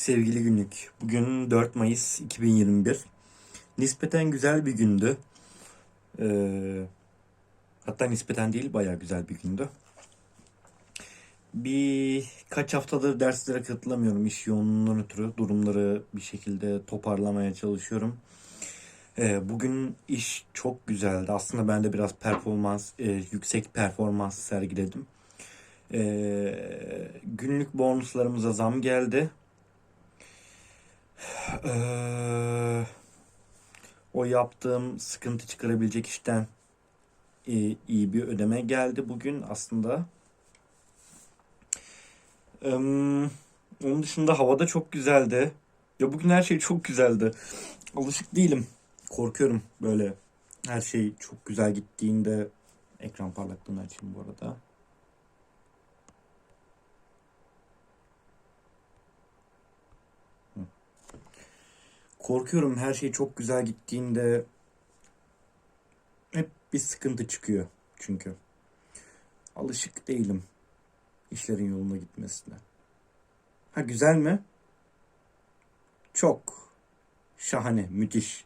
Sevgili günlük. Bugün 4 Mayıs 2021. Nispeten güzel bir gündü. Ee, hatta nispeten değil bayağı güzel bir gündü. Bir kaç haftadır derslere katılamıyorum. İş yoğunluğundan ötürü durumları bir şekilde toparlamaya çalışıyorum. Ee, bugün iş çok güzeldi. Aslında ben de biraz performans, e, yüksek performans sergiledim. Ee, günlük bonuslarımıza zam geldi. Ee, o yaptığım sıkıntı çıkarabilecek işten iyi, bir ödeme geldi bugün aslında. Onun dışında havada çok güzeldi. Ya bugün her şey çok güzeldi. Alışık değilim. Korkuyorum böyle her şey çok güzel gittiğinde ekran parlaklığını açayım bu arada. Korkuyorum her şey çok güzel gittiğinde hep bir sıkıntı çıkıyor çünkü. Alışık değilim işlerin yoluna gitmesine. Ha güzel mi? Çok. Şahane, müthiş.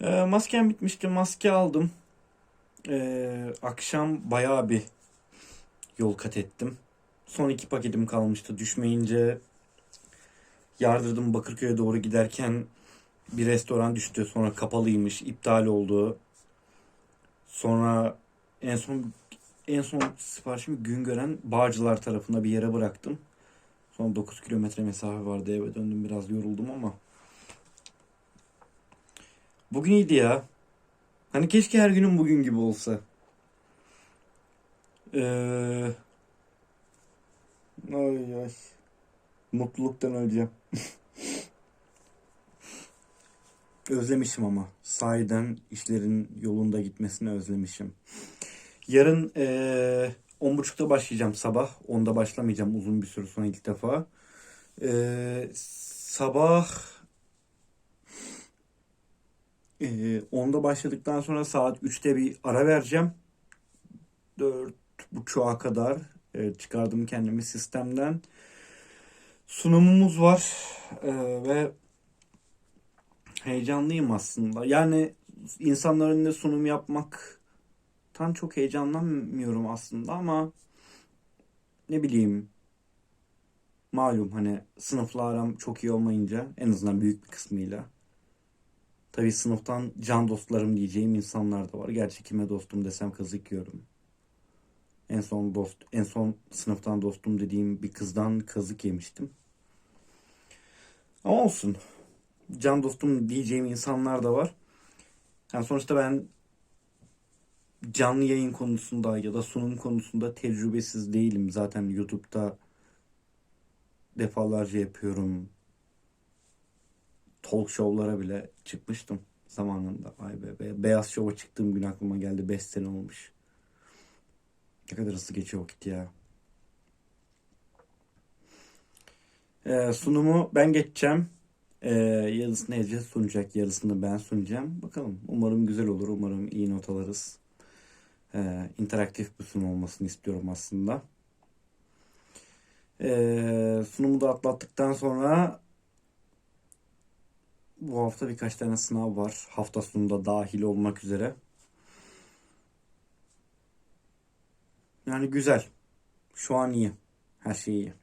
Ee, maskem bitmişti. Maske aldım. Ee, akşam bayağı bir yol kat ettim. Son iki paketim kalmıştı. Düşmeyince yardırdım Bakırköy'e doğru giderken bir restoran düştü. Sonra kapalıymış, iptal oldu. Sonra en son en son siparişimi Güngören Bağcılar tarafında bir yere bıraktım. Sonra 9 kilometre mesafe vardı eve döndüm biraz yoruldum ama. Bugün iyiydi ya. Hani keşke her günüm bugün gibi olsa. Ee... Ay ay. Mutluluktan öleceğim. Özlemişim ama. Sahiden işlerin yolunda gitmesini özlemişim. Yarın eee 10.30'da başlayacağım sabah. 10'da başlamayacağım uzun bir süre sonra ilk defa. Eee, sabah eee 10'da başladıktan sonra saat 3'te bir ara vereceğim. 4.30'a kadar eee, çıkardım kendimi sistemden. Sunumumuz var eee, ve heyecanlıyım aslında. Yani insanların önünde sunum yapmaktan çok heyecanlanmıyorum aslında ama ne bileyim malum hani sınıfla aram çok iyi olmayınca en azından büyük bir kısmıyla. Tabii sınıftan can dostlarım diyeceğim insanlar da var. Gerçi kime dostum desem kazık. En son dost, en son sınıftan dostum dediğim bir kızdan kazık yemiştim. Ama olsun. Can dostum diyeceğim insanlar da var. Yani sonuçta ben canlı yayın konusunda ya da sunum konusunda tecrübesiz değilim. Zaten YouTube'da defalarca yapıyorum. Talk show'lara bile çıkmıştım zamanında. Vay be, be. Beyaz Show'a çıktığım gün aklıma geldi. 5 sene olmuş. Ne kadar hızlı geçiyor vakit ya. Ee, sunumu ben geçeceğim. Ee, yarısını Ece sunacak, yarısını ben sunacağım. Bakalım. Umarım güzel olur. Umarım iyi not alırız. Ee, interaktif bir sunum olmasını istiyorum aslında. Ee, sunumu da atlattıktan sonra bu hafta birkaç tane sınav var. Hafta sonunda dahil olmak üzere. Yani güzel. Şu an iyi. Her şey iyi.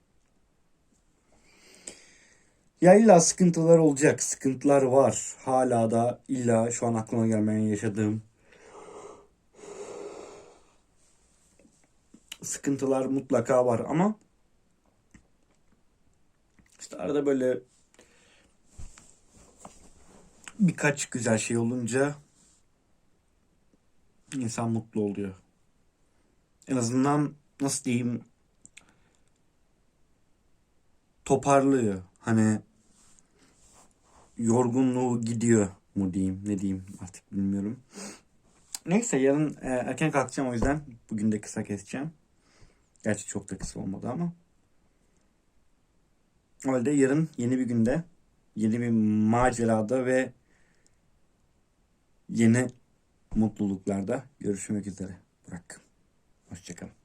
Ya illa sıkıntılar olacak. Sıkıntılar var. Hala da illa şu an aklıma gelmeyen yaşadığım sıkıntılar mutlaka var ama işte arada böyle birkaç güzel şey olunca insan mutlu oluyor. En azından nasıl diyeyim toparlıyor. Hani yorgunluğu gidiyor mu diyeyim ne diyeyim artık bilmiyorum. Neyse yarın e, erken kalkacağım o yüzden bugün de kısa keseceğim. Gerçi çok da kısa olmadı ama. O halde yarın yeni bir günde yeni bir macerada ve yeni mutluluklarda görüşmek üzere. Bırak. Hoşçakalın.